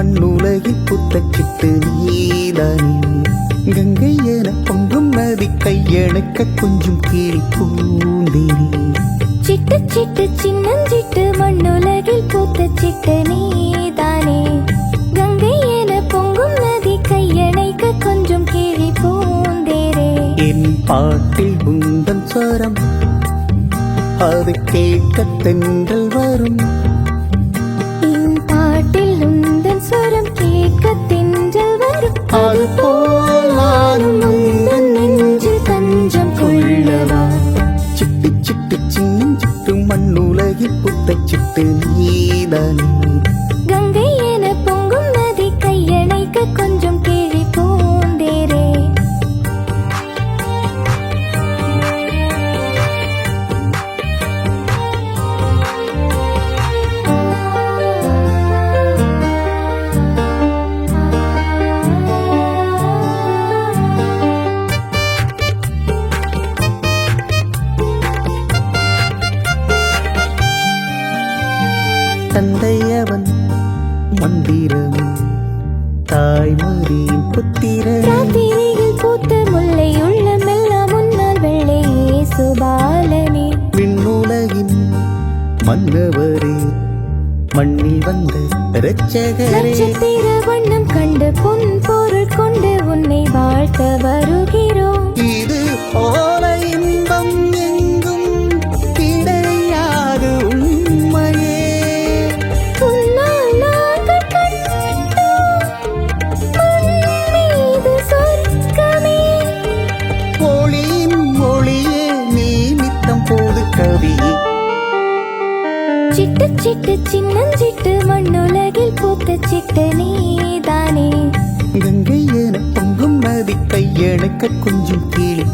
மண்ணுலகில் புத்த சிட்டு நீதானே கங்கை என பொங்கும் நதி கையணைக்க கொஞ்சம் கீழ் பூந்தேனே. சிட்டு சிட்டு சின்னஞ்சிட்டு மண்ணுலகில் பூத்த சிட்டு நீதானே. கங்கை என பொங்கும் நதி கையணைக்க கொஞ்சம் கிழி பூந்தேரே என் பாட்டில் உந்தன் ஸ்வரம் அது கேட்க தென்றல் வரும். புத்த சிட்டு நீதானே கங்கை என பொங்கும் நதி கையணைக்க கொண்டு மந்திரம் தாய்மொழியின் புத்திரன் ராத்திரியில் பூத்த முல்லை உள்ளமெல்லாம் முன்னால் வெள்ளையே சுபாலனே விண்ணுலகின் மன்னவரே மண்ணில் வந்த இரட்சகரே. வண்ணம் கண்டு பொன் பொருள் கொண்டு உன்னை கவியே சிட்டு சிட்டு சின்னஞ்சிட்டு மண்ணுலகில் பூத்த சிட்டு நீதானே. கங்கை என பொங்கும் நதி கையணைக்க கொஞ்சம் கீழே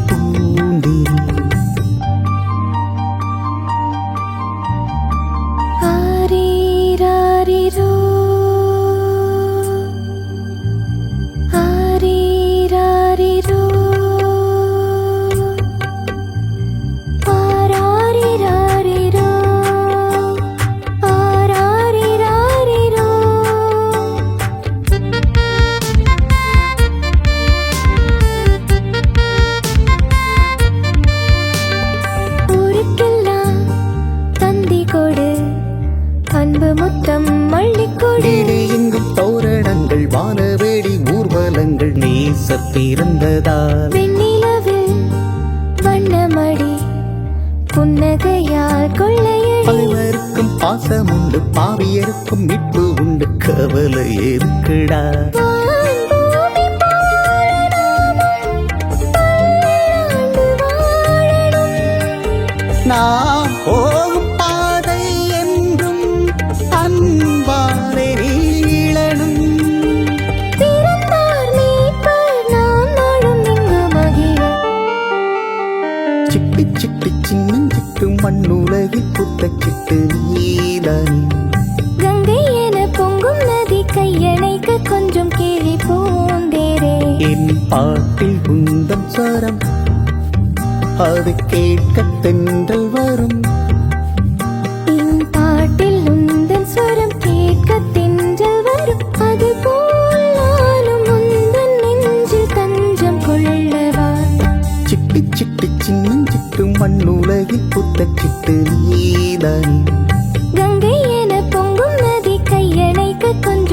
பிறந்ததால் வெண்ணிலவில் வண்ணமடி புன்னகையால் கொள்ளையடி பகைவருக்கும் பாசம் உண்டு பாவியருக்கும் மீட்பு உண்டு கவலை எதுக்குடா. நாம் போகும் நீதானே கங்கை என பொங்கும் நதி கையணைக்க கொஞ்சம் கிழி பூந்தேரே. என் பாட்டில் உந்தன் ஸ்வரம் அது கேட்க தென்றல் வரும். சிட்டு சிட்டு சின்னஞ்சிட்டு மண்ணுலகில் புத்த சிட்டு நீதானே கங்கை என